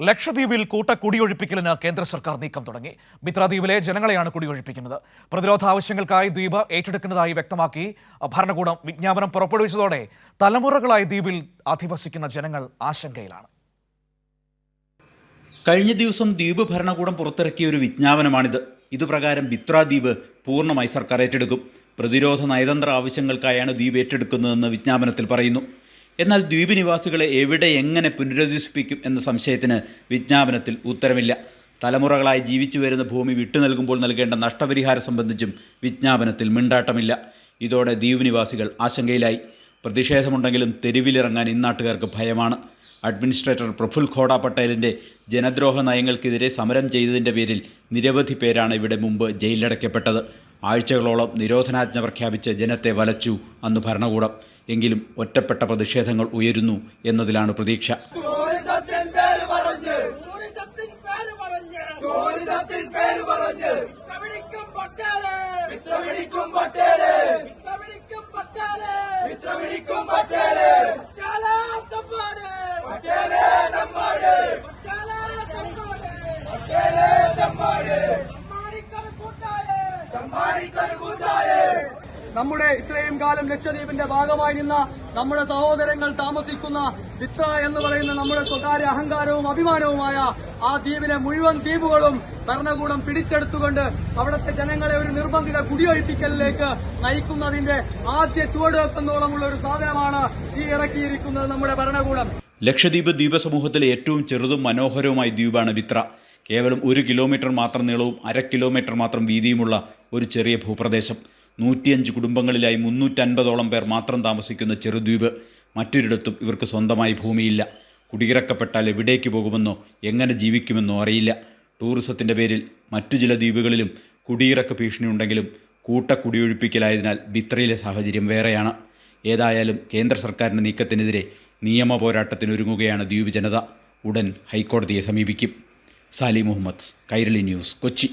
ലക്ഷദ്വീപിൽ കൂട്ട കുടിയൊഴിപ്പിക്കലിന് കേന്ദ്ര സർക്കാർ നീക്കം തുടങ്ങി. മിത്രദ്വീപിലെ ജനങ്ങളെയാണ് കുടിയൊഴിപ്പിക്കുന്നത്. പ്രതിരോധ ആവശ്യങ്ങൾക്കായി ദ്വീപ് ഏറ്റെടുക്കുന്നതായി വ്യക്തമാക്കി ഭരണകൂടം വിജ്ഞാപനം പുറപ്പെടുവിച്ചതോടെ തലമുറകളായി ദ്വീപിൽ അധിവസിക്കുന്ന ജനങ്ങൾ ആശങ്കയിലാണ്. കഴിഞ്ഞ ദിവസം ദ്വീപ് ഭരണകൂടം പുറത്തിറക്കിയ ഒരു വിജ്ഞാപനമാണിത്. ഇതുപ്രകാരം ബിത്ര ദ്വീപ് പൂർണമായി സർക്കാർ ഏറ്റെടുക്കും. പ്രതിരോധ നയതന്ത്ര ആവശ്യങ്ങൾക്കായാണ് ദ്വീപ് ഏറ്റെടുക്കുന്നതെന്ന് വിജ്ഞാപനത്തിൽ പറയുന്നു. എന്നാൽ ദ്വീപ് നിവാസികളെ എവിടെ എങ്ങനെ പുനരധിവസിപ്പിക്കും എന്ന സംശയത്തിന് വിജ്ഞാപനത്തിൽ ഉത്തരമില്ല. തലമുറകളായി ജീവിച്ചു വരുന്ന ഭൂമി വിട്ടു നൽകുമ്പോൾ നൽകേണ്ട നഷ്ടപരിഹാരം സംബന്ധിച്ചും വിജ്ഞാപനത്തിൽ മിണ്ടാട്ടമില്ല. ഇതോടെ ദ്വീപ് നിവാസികൾ ആശങ്കയിലായി. പ്രതിഷേധമുണ്ടെങ്കിലും തെരുവിലിറങ്ങാൻ ഇന്നാട്ടുകാർക്ക് ഭയമാണ്. അഡ്മിനിസ്ട്രേറ്റർ പ്രഫുൽ ഖോഡ പട്ടേലിന്റെ ജനദ്രോഹ നയങ്ങൾക്കെതിരെ സമരം ചെയ്തതിന്റെ പേരിൽ നിരവധി പേരാണ് ഇവിടെ മുമ്പ് ജയിലിലടയ്ക്കപ്പെട്ടത്. ആഴ്ചകളോളം നിരോധനാജ്ഞ പ്രഖ്യാപിച്ച് ജനത്തെ വലച്ചു അന്ന് ഭരണകൂടം. എങ്കിലും ഒറ്റപ്പെട്ട പ്രതിഷേധങ്ങൾ ഉയരുന്നു എന്നതിലാണ് പ്രതീക്ഷ. പേര് പറഞ്ഞ്. നമ്മുടെ ഇത്രയും കാലം ലക്ഷദ്വീപിന്റെ ഭാഗമായി നിന്ന നമ്മുടെ സഹോദരങ്ങൾ താമസിക്കുന്ന വിത്ര എന്ന് പറയുന്ന നമ്മുടെ സ്വകാര്യ അഹങ്കാരവും അഭിമാനവുമായ ആ ദ്വീപിലെ മുഴുവൻ ദ്വീപുകളും ഭരണകൂടം പിടിച്ചെടുത്തുകൊണ്ട് അവിടുത്തെ ജനങ്ങളെ ഒരു നിർബന്ധിത കുടിയൊഴിപ്പിക്കലിലേക്ക് നയിക്കുന്നതിന്റെ ആദ്യ ചുവടുവെപ്പെന്നോളമുള്ള ഒരു സാധനമാണ് ഈ ഇറക്കിയിരിക്കുന്നത് നമ്മുടെ ഭരണകൂടം. ലക്ഷദ്വീപ് ദ്വീപ സമൂഹത്തിലെ ഏറ്റവും ചെറുതും മനോഹരവുമായ ദ്വീപാണ് വിത്ര. കേവലം ഒരു കിലോമീറ്റർ മാത്രം നീളവും അര കിലോമീറ്റർ മാത്രം വീതിയുമുള്ള ഒരു ചെറിയ ഭൂപ്രദേശം. നൂറ്റിയഞ്ച് കുടുംബങ്ങളിലായി മുന്നൂറ്റൻപതോളം പേർ മാത്രം താമസിക്കുന്ന ചെറുദ്വീപ് മറ്റൊരിടത്തും ഇവർക്ക് സ്വന്തമായി ഭൂമിയില്ല. കുടിയിറക്കപ്പെട്ടാൽ എവിടേക്ക് പോകുമെന്നോ എങ്ങനെ ജീവിക്കുമെന്നോ അറിയില്ല. ടൂറിസത്തിന്റെ പേരിൽ മറ്റു ചില ദ്വീപുകളിലും കുടിയിറക്ക ഭീഷണിയുണ്ടെങ്കിലും കൂട്ട കുടിയൊഴിപ്പിക്കലായതിനാൽ ബിത്രയിലെ സാഹചര്യം വേറെയാണ്. ഏതായാലും കേന്ദ്ര സർക്കാരിന്റെ നീക്കത്തിനെതിരെ നിയമ പോരാട്ടത്തിനൊരുങ്ങുകയാണ് ദ്വീപ് ജനത. ഉടൻ ഹൈക്കോടതിയെ സമീപിക്കും. സാലി മുഹമ്മദ് കൈരളി ന്യൂസ് കൊച്ചി.